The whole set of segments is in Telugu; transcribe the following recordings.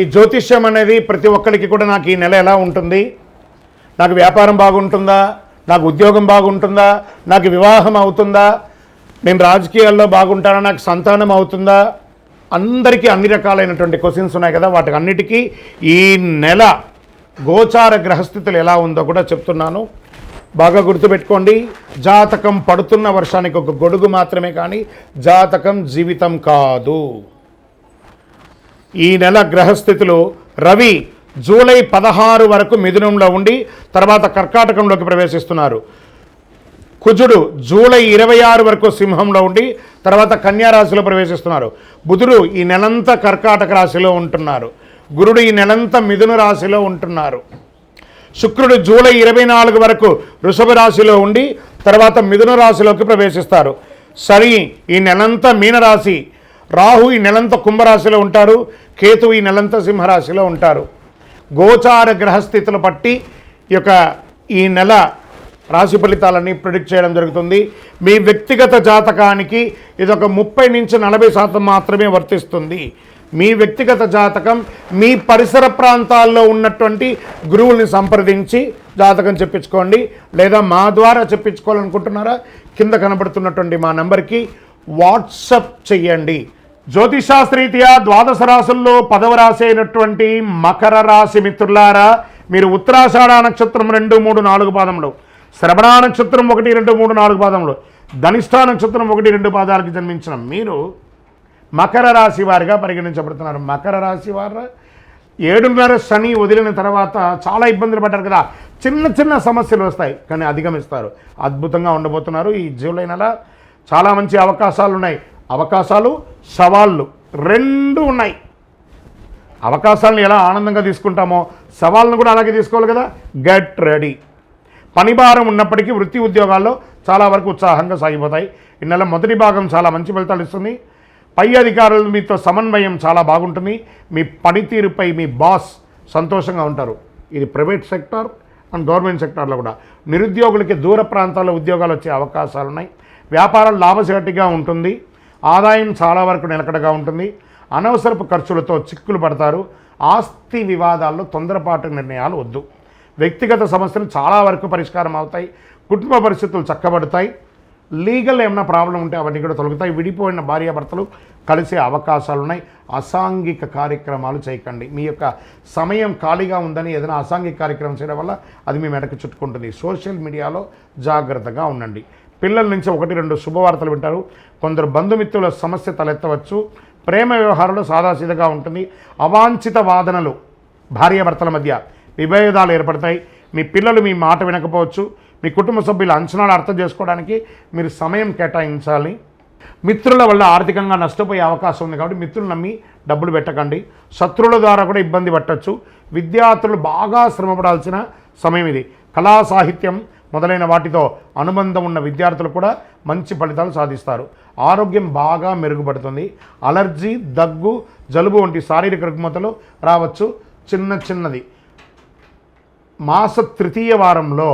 ఈ జ్యోతిష్యం అనేది ప్రతి ఒక్కరికి కూడా నాకు ఈ నెల ఎలా ఉంటుంది? నాకు వ్యాపారం బాగుంటుందా? నాకు ఉద్యోగం బాగుంటుందా? నాకు వివాహం అవుతుందా? నేను రాజకీయాల్లో బాగుంటానా? నాకు సంతానం అవుతుందా? అందరికీ అన్ని రకాలైనటువంటి క్వశ్చన్స్ ఉన్నాయి కదా. వాటికి అన్నిటికీ ఈ నెల గోచార గ్రహస్థితులు ఎలా ఉందో కూడా చెప్తున్నాను. బాగా గుర్తుపెట్టుకోండి. జాతకం పడుతున్న వర్షానికి ఒక గొడుగు మాత్రమే కానీ జాతకం జీవితం కాదు. ఈ నెల గ్రహస్థితులు రవి జూలై పదహారు వరకు మిథునంలో ఉండి తర్వాత కర్కాటకంలోకి ప్రవేశిస్తున్నారు. కుజుడు జూలై ఇరవై ఆరు వరకు సింహంలో ఉండి తర్వాత కన్యా రాశిలో ప్రవేశిస్తున్నారు. బుధుడు ఈ నెలంతా కర్కాటక రాశిలో ఉంటున్నారు. గురుడు ఈ నెలంతా మిథున రాశిలో ఉంటున్నారు. శుక్రుడు జూలై ఇరవై నాలుగు వరకు వృషభ రాశిలో ఉండి తర్వాత మిథున రాశిలోకి ప్రవేశిస్తారు. శని ఈ నెలంతా మీనరాశి రాహు ఈ నెలంతా కుంభరాశిలో ఉంటారు కేతు ఈ నెలంతా సింహరాశిలో ఉంటారు. గోచార గ్రహస్థితులు బట్టి ఈ యొక్క ఈ నెల రాశి ఫలితాలన్నీ ప్రిడిక్ట్ చేయడం జరుగుతుంది. మీ వ్యక్తిగత జాతకానికి ఇది ఒక ముప్పై నుంచి నలభై శాతం మాత్రమే వర్తిస్తుంది. మీ వ్యక్తిగత జాతకం మీ పరిసర ప్రాంతాల్లో ఉన్నటువంటి గురువుల్ని సంప్రదించి జాతకం చెప్పించుకోండి. లేదా మా ద్వారా చెప్పించుకోవాలనుకుంటున్నారా? కింద కనబడుతున్నటువంటి మా నెంబర్కి వాట్సప్ చెయ్యండి. జ్యోతిషాస్త్రీత్యా ద్వాదశ రాశుల్లో పదవ రాశి అయినటువంటి మకర రాశి మిత్రులారా మీరు ఉత్తరాషాఢ నక్షత్రం రెండు మూడు నాలుగు పాదములు శ్రవణ నక్షత్రం ఒకటి రెండు మూడు నాలుగు పాదములు ధనిష్ఠా నక్షత్రం ఒకటి రెండు పాదాలకు జన్మించిన మీరు మకర రాశి వారిగా పరిగణించబడుతున్నారు. మకర రాశి వారు ఏడున్నర శని వదిలిన తర్వాత చాలా ఇబ్బందులు పడ్డారు కదా. చిన్న చిన్న సమస్యలు వస్తాయి కానీ అధిగమిస్తారు. అద్భుతంగా ఉండబోతున్నారు ఈ జూలై నెల. చాలా మంచి అవకాశాలు ఉన్నాయి అవకాశాలు సవాళ్ళు రెండు ఉన్నాయి. అవకాశాలను ఎలా ఆనందంగా తీసుకుంటామో సవాళ్ళను కూడా అలాగే తీసుకోవాలి కదా? Get ready. పని భారం ఉన్నప్పటికీ వృత్తి ఉద్యోగాల్లో చాలా వరకు ఉత్సాహంగా సాగిపోతాయి. ఈ నెల మొదటి భాగం చాలా మంచి ఫలితాలు ఇస్తుంది. పై అధికారులు మీతో సమన్వయం చాలా బాగుంటుంది. మీ పనితీరుపై మీ బాస్ సంతోషంగా ఉంటారు. ఇది ప్రైవేట్ సెక్టార్ అండ్ గవర్నమెంట్ సెక్టార్లో కూడా. నిరుద్యోగులకి దూర ప్రాంతాల్లో ఉద్యోగాలు వచ్చే అవకాశాలు ఉన్నాయి వ్యాపారం లాభసాటిగా ఉంటుంది. ఆదాయం చాలా వరకు నిలకడగా ఉంటుంది. అనవసరపు ఖర్చులతో చిక్కులు పడతారు. ఆస్తి వివాదాల్లో తొందరపాటు నిర్ణయాలు వద్దు. వ్యక్తిగత సమస్యలు చాలా వరకు పరిష్కారం అవుతాయి. కుటుంబ పరిస్థితులు చక్కబడతాయి. లీగల్ ఏమైనా ప్రాబ్లం ఉంటే అవన్నీ కూడా తొలగుతాయి. విడిపోయిన భార్యాభర్తలు కలిసే అవకాశాలు ఉన్నాయి అసాంఘిక కార్యక్రమాలు చేయకండి. మీ యొక్క సమయం ఖాళీగా ఉందని ఏదైనా అసాంఘిక కార్యక్రమం చేయడం వల్ల అది మీ మెడకు చుట్టుకుంటుంది. సోషల్ మీడియాలో జాగ్రత్తగా ఉండండి. పిల్లల నుంచి ఒకటి రెండు శుభవార్తలు వింటారు. కొందరు బంధుమిత్రుల సమస్య తలెత్తవచ్చు. ప్రేమ వ్యవహారంలో సాదాసీదగా ఉంటుంది. అవాంఛిత వాదనలు భార్యాభర్తల మధ్య విభేదాలు ఏర్పడతాయి. మీ పిల్లలు మీ మాట వినకపోవచ్చు. మీ కుటుంబ సభ్యుల అంచనాలు అర్థం చేసుకోవడానికి మీరు సమయం కేటాయించాలి. మిత్రుల వల్ల ఆర్థికంగా నష్టపోయే అవకాశం ఉంది కాబట్టి మిత్రులు నమ్మి డబ్బులు పెట్టకండి. శత్రువుల ద్వారా కూడా ఇబ్బంది పట్టచ్చు. విద్యార్థులు బాగా శ్రమపడాల్సిన సమయం ఇది. కళా సాహిత్యం మొదలైన వాటితో అనుబంధం ఉన్న విద్యార్థులు కూడా మంచి ఫలితాలు సాధిస్తారు. ఆరోగ్యం బాగా మెరుగుపడుతుంది. అలర్జీ దగ్గు జలుబు వంటి శారీరక రుగ్మతలు రావచ్చు. చిన్న చిన్నది. మాస తృతీయ వారంలో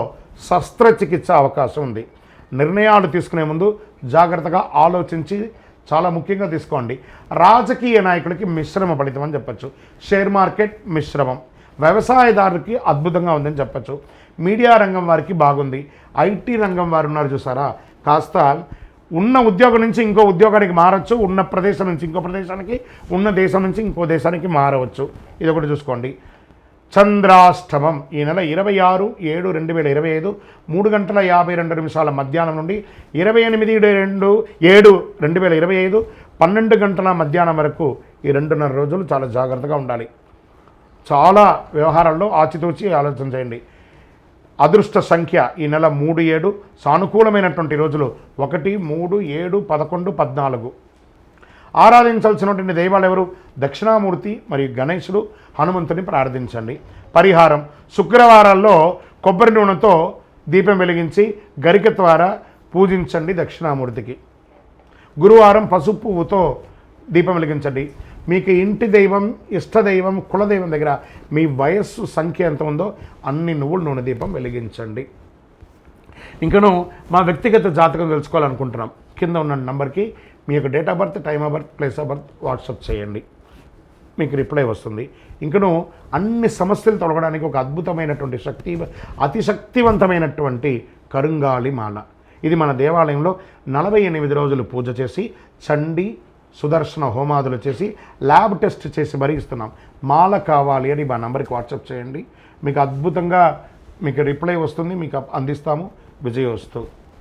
శస్త్రచికిత్స అవకాశం ఉంది. నిర్ణయాలు తీసుకునే ముందు జాగ్రత్తగా ఆలోచించి చాలా ముఖ్యంగా తీసుకోండి. రాజకీయ నాయకులకి మిశ్రమ ఫలితం అని చెప్పచ్చు. షేర్ మార్కెట్ మిశ్రమం. వ్యవసాయదారులకి అద్భుతంగా ఉందని చెప్పచ్చు. మీడియా రంగం వారికి బాగుంది. ఐటీ రంగం వారు ఉన్నారు చూసారా? కాస్త ఉన్న ఉద్యోగం నుంచి ఇంకో ఉద్యోగానికి మారచ్చు. ఉన్న ప్రదేశం నుంచి ఇంకో ప్రదేశానికి ఉన్న దేశం నుంచి ఇంకో దేశానికి మారవచ్చు. ఇది ఒకటి చూసుకోండి. చంద్రాష్టమం. ఈ నెల ఇరవై ఆరు ఏడు రెండు వేల ఇరవై ఐదు మూడు గంటల యాభై రెండు నిమిషాల మధ్యాహ్నం నుండి ఇరవై ఎనిమిది రెండు ఏడు రెండు వేల ఇరవై ఐదు పన్నెండు గంటల మధ్యాహ్నం వరకు ఈ రెండున్నర రోజులు చాలా జాగ్రత్తగా ఉండాలి. చాలా వ్యవహారాల్లో ఆచితూచి ఆలోచన చేయండి. అదృష్ట సంఖ్య ఈ నెల మూడు ఏడు సానుకూలమైనటువంటి రోజులు ఒకటి మూడు ఏడు పదకొండు పద్నాలుగు. ఆరాధించాల్సినటువంటి దైవాలు ఎవరు దక్షిణామూర్తి మరియు గణేశుడు హనుమంతుని ప్రార్థించండి. పరిహారం. శుక్రవారాల్లో కొబ్బరి నూనెతో దీపం వెలిగించి గరిక ద్వారా పూజించండి దక్షిణామూర్తికి. గురువారం పసుపు పువ్వుతో దీపం వెలిగించండి. మీకు ఇంటి దైవం ఇష్టదైవం కులదైవం దగ్గర మీ వయస్సు సంఖ్య ఎంత ఉందో అన్ని నువ్వుల నూనె దీపం వెలిగించండి. ఇంకను మా వ్యక్తిగత జాతకం తెలుసుకోవాలనుకుంటున్నాం. కింద ఉన్న నంబర్కి మీ యొక్క date of birth time of birth place of birth WhatsApp చేయండి. మీకు రిప్లై వస్తుంది. ఇంకను అన్ని సమస్యలు తొలగడానికి ఒక అద్భుతమైనటువంటి శక్తి అతి శక్తివంతమైనటువంటి కరుంగాలి మాల. ఇది మన దేవాలయంలో నలభై ఎనిమిది రోజులు పూజ చేసి చండి సుదర్శన హోమాదులు చేసి ల్యాబ్ టెస్ట్ చేసి మరీ ఇస్తున్నాం మాల కావాలి అని మా నంబర్కి వాట్సాప్ చేయండి. మీకు అద్భుతంగా మీకు రిప్లై వస్తుంది మీకు అందిస్తాము. విజయోస్తు.